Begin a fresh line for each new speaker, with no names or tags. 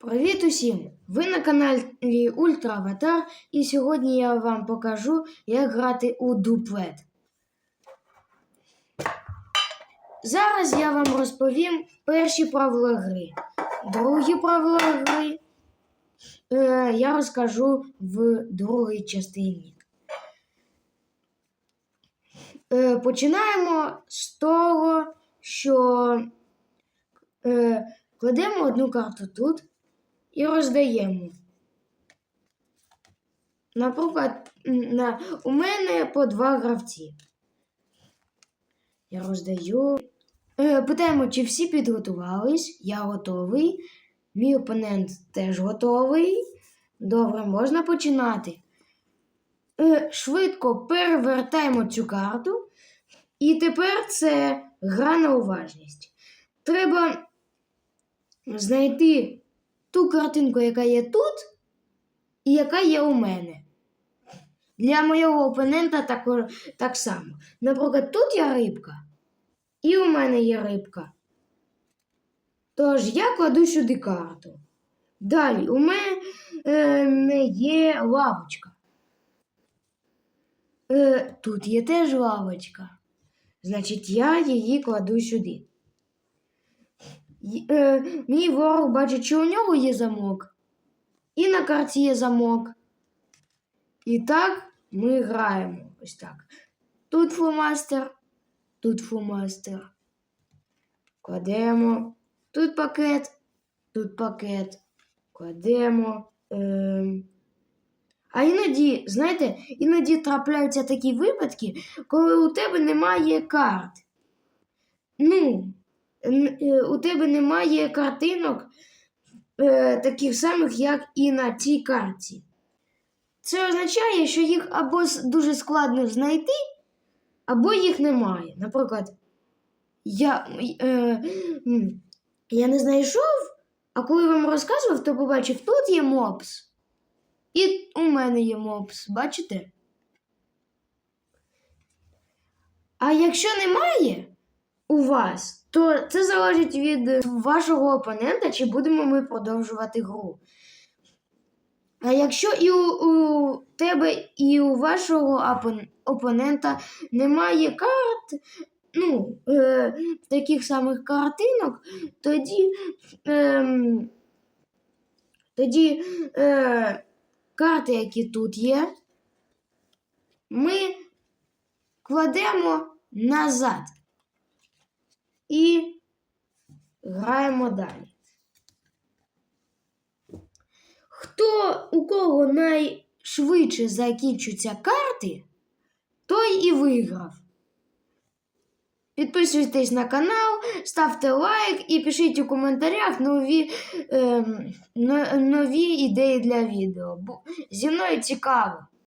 Привіт усім! Ви на каналі Ультра Аватар, і сьогодні я вам покажу, як грати у дуплет. Зараз я вам розповім перші правила гри. Другі правила гри е, я розкажу в другій частині. Е, починаємо з того, що е, кладемо одну карту тут і роздаємо. Наприклад, на, у мене по два гравці. Я роздаю. Е, питаємо, чи всі підготувались. Я готовий. Мій опонент теж готовий. Добре, можна починати. Е, швидко перевертаємо цю карту. І тепер це гра на уважність. Треба знайти ту картинку, яка є тут, і яка є у мене. Для моєго опонента також, так само. Наприклад, тут є рибка, і у мене є рибка. Тож я кладу сюди карту. Далі у мене є лавочка. Е, тут є теж лавочка. Значить, я її кладу сюди. Е, мій ворог бачить, що у нього є замок. І на карті є замок. І так ми граємо. Ось так. Тут фломастер, тут фломастер. Кладемо. Тут пакет, тут пакет. Кладемо. Ем. А іноді, знаєте, іноді трапляються такі випадки, коли у тебе немає карт. Ну, е, у тебе немає картинок е, таких самих, як і на цій карті. Це означає, що їх або дуже складно знайти, або їх немає. Наприклад, я, е, я не знайшов, а коли вам розказував, то побачив, тут є мопс. І у мене є мопс, бачите? А якщо немає у вас, то це залежить від вашого опонента, чи будемо ми продовжувати гру. А якщо і у, у тебе, і у вашого опонента немає карт, ну, е, таких самих картинок, тоді, ем, тоді е, карти, які тут є, ми кладемо назад і граємо далі. Хто у кого найшвидше закінчуються карти, той і виграв. Підписуйтесь на канал, ставте лайк і пишіть у коментарях нові, но- нові ідеї для відео. Бо зі мною цікаво.